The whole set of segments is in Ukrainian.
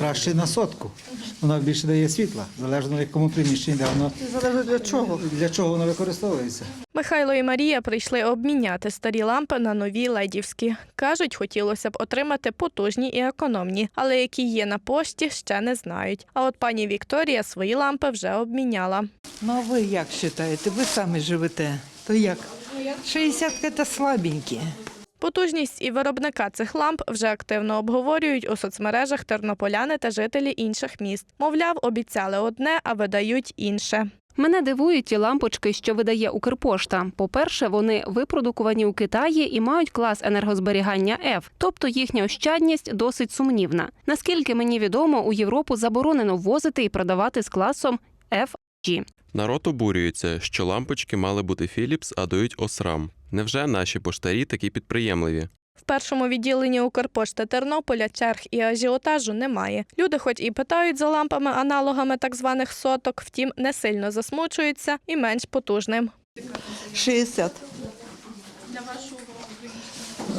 краще на сотку. Вона більше дає світла, залежно в якому приміщенні, де воно Залежить для чого. для чого воно використовується. Михайло і Марія прийшли обміняти старі лампи на нові ледівські. Кажуть, хотілося б отримати потужні і економні, але які є на пошті, ще не знають. А от пані Вікторія свої лампи вже обміняла. Ну а ви як вважаєте? Ви самі живете. То як? 60 це слабенькі. Потужність і виробника цих ламп вже активно обговорюють у соцмережах тернополяни та жителі інших міст. Мовляв, обіцяли одне, а видають інше. Мене дивують ті лампочки, що видає Укрпошта. По-перше, вони випродуковані у Китаї і мають клас енергозберігання F, тобто їхня ощадність досить сумнівна. Наскільки мені відомо, у Європу заборонено ввозити і продавати з класом FG. Народ обурюється, що лампочки мали бути Філіпс, а дають Осрам. Невже наші поштарі такі підприємливі? В першому відділенні Укрпошти Тернополя черг і ажіотажу немає. Люди, хоч і питають за лампами аналогами так званих соток, втім не сильно засмучуються і менш потужним. 60.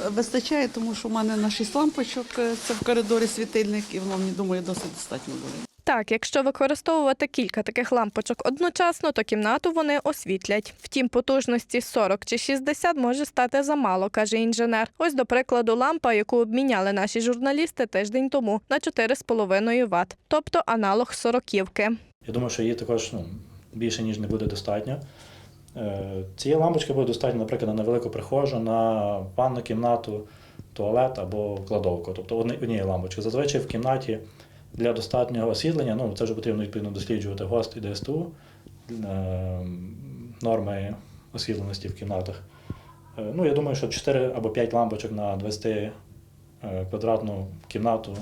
Вистачає, тому що в мене на 6 лампочок е, це в коридорі світильник, і воно мені думаю досить достатньо буде. Так, якщо використовувати кілька таких лампочок одночасно, то кімнату вони освітлять. Втім, потужності 40 чи 60 може стати замало, каже інженер. Ось до прикладу, лампа, яку обміняли наші журналісти тиждень тому на 4,5 Вт, тобто аналог сороківки. Я думаю, що її також ну, більше, ніж не буде достатньо. Е, Цієї лампочки буде достатньо, наприклад, на невелику прихожу, на ванну кімнату, туалет або кладовку. Тобто одні- однієї лампочки. Зазвичай в кімнаті для достатнього освітлення, ну це вже потрібно відповідно досліджувати ГОСТ і ДСТУ, е, норми освітленості в кімнатах. Е, Ну, я думаю, що 4 або 5 лампочок на 20 е, квадратну кімнату,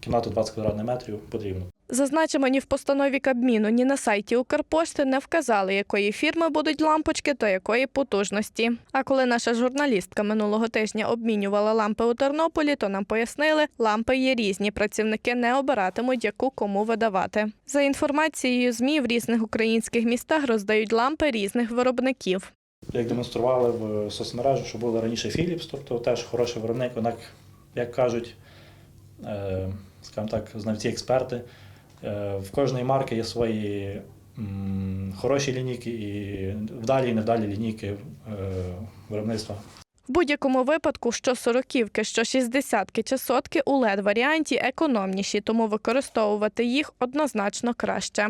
кімнату 20 квадратних метрів потрібно. Зазначимо, ні в постанові Кабміну, ні на сайті Укрпошти не вказали, якої фірми будуть лампочки та якої потужності. А коли наша журналістка минулого тижня обмінювала лампи у Тернополі, то нам пояснили, лампи є різні. Працівники не обиратимуть, яку кому видавати. За інформацією ЗМІ в різних українських містах роздають лампи різних виробників. як демонстрували в соцмережах, що були раніше Philips, тобто теж хороший виробник, однак, як кажуть, е, скажімо так, знавці-експерти, е, в кожної марки є свої хороші лінійки і вдалі і невдалі лінійки е, виробництва. В будь-якому випадку, що сороківки, що шістдесятки чи сотки у led варіанті економніші, тому використовувати їх однозначно краще.